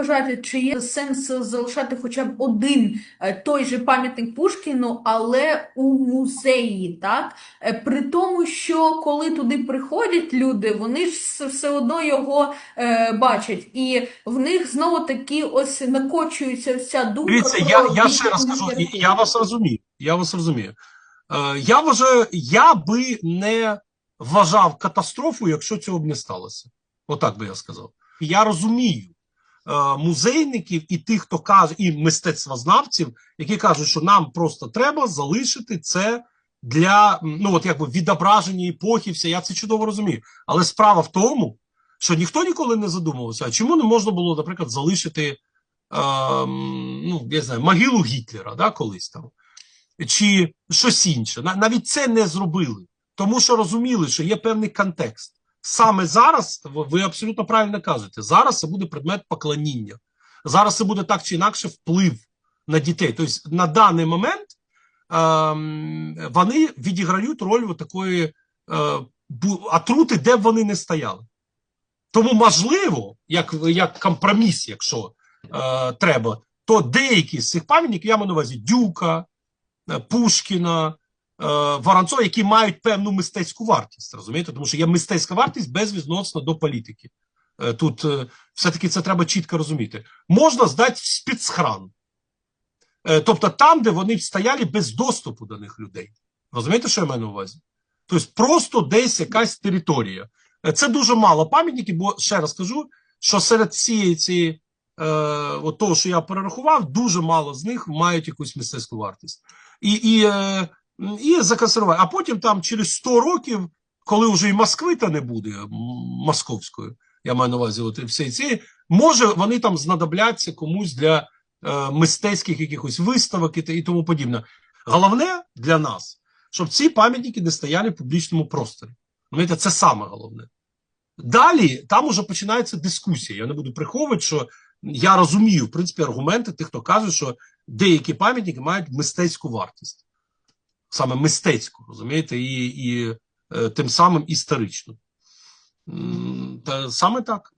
вважаєте, чи є сенс залишати хоча б один е, той же пам'ятник Пушкіну, але у музеї, так? Е, При тому, що коли туди приходять люди, вони ж все- одно його е, бачать, і в них знову таки ось накочується ця думка. Дивіться, я, я ще раз кажу, я вас розумію. Я вас розумію. Е, я вважаю, я би не вважав катастрофу, якщо цього б не сталося. Отак би я сказав. Я розумію музейників і тих, хто каже, і мистецтвознавців, які кажуть, що нам просто треба залишити це для ну от якби відображення епохи, все. Я це чудово розумію. Але справа в тому, що ніхто ніколи не задумувався, а чому не можна було, наприклад, залишити ем, ну, я знаю, могилу Гітлера, да, колись там, чи щось інше. Навіть це не зробили, тому що розуміли, що є певний контекст. Саме зараз, ви- абсолютно правильно кажете, зараз це буде предмет поклоніння. Зараз це буде так чи інакше вплив на дітей. Тобто на даний момент ем, вони відіграють роль такої е, отрути, де б вони не стояли. Тому, можливо, як, як компроміс, якщо е, треба, то деякі з цих пам'ятників, я маю на увазі Дюка, е, Пушкіна, е, Воронцова, які мають певну мистецьку вартість, розумієте? Тому що є мистецька вартість безвідносно до політики. Е, тут е, все-таки це треба чітко розуміти. Можна здати в спецхран. Е, тобто там, де вони стояли без доступу до них людей. Розумієте, що я маю на увазі? Тобто просто десь якась територія. Е, Це дуже мало пам'ятників, бо ще раз кажу, що серед цієї цієї е, от того, що я перерахував, дуже мало з них мають якусь мистецьку вартість. І, і, е, і законсервувати. А потім там через 100 років, коли вже і Москви та не буде московською, я маю на увазі, от всі ці, може вони там знадобляться комусь для е, мистецьких якихось виставок і, і тому подібне. Головне для нас, щоб ці пам'ятники не стояли в публічному просторі. Розумієте, це саме головне. Далі там уже починається дискусія. Я не буду приховувати, що я розумію, в принципі, аргументи тих, хто каже, що деякі пам'ятники мають мистецьку вартість. Саме мистецьку, розумієте, і, і е, тим самим історичну. Та саме так.